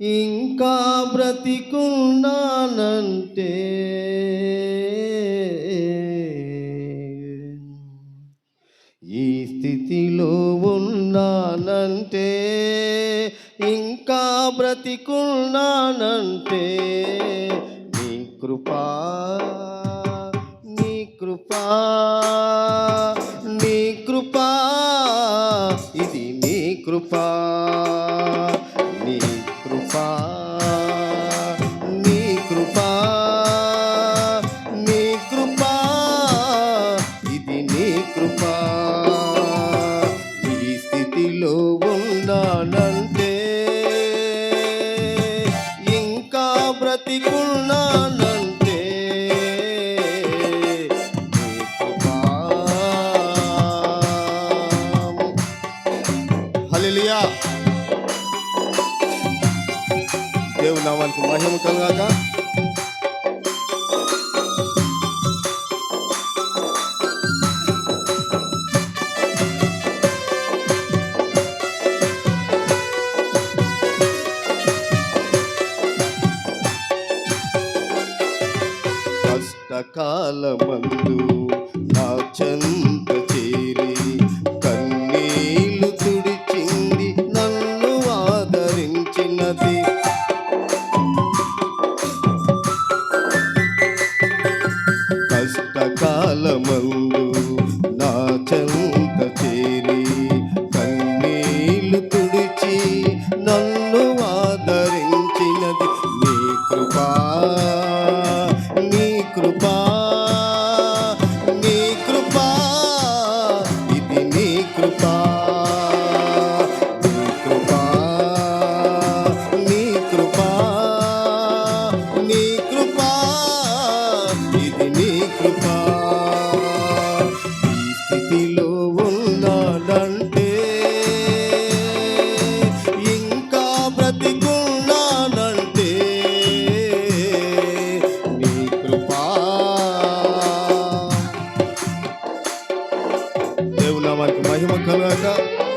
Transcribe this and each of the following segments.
ఇంకా బ్రతికున్నానంటే ఈ స్థితిలో ఉన్నానంటే ఇంకా బ్రతికున్నానంటే నీ కృపా నీ కృపా. బ్రతికున్నానంటే నీ కృపా నామానికి మహిమ కలగాక. కష్టకాలమందు నా చెంత చేరి కన్నీళ్ళు తుడిచింది నన్ను ఆదరించినది. కష్టకాలమందు నా చెంత చేరి కన్నీళ్ళు తుడిచి నన్ను నామానికి మహిమ కలగాక.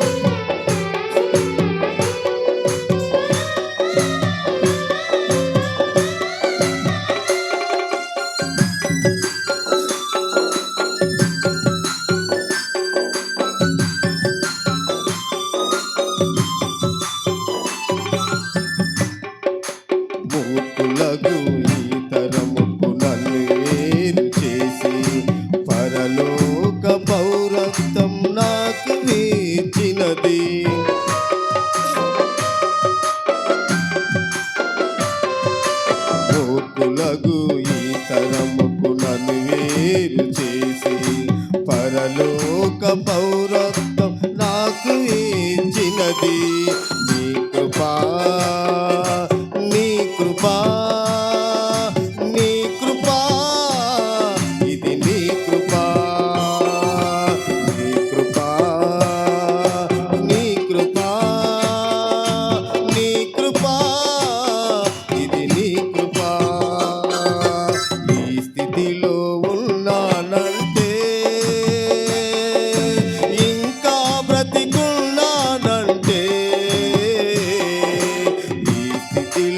వేరు చేసి పరలోక పౌ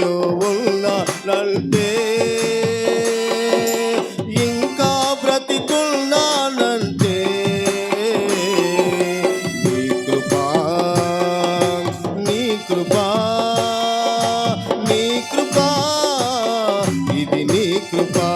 స్థితిలో ఉన్నానంటే ఇంకా బ్రతికున్నానంటే నీ కృపా నీ కృపా నీ కృపా ఇది నీ కృపా.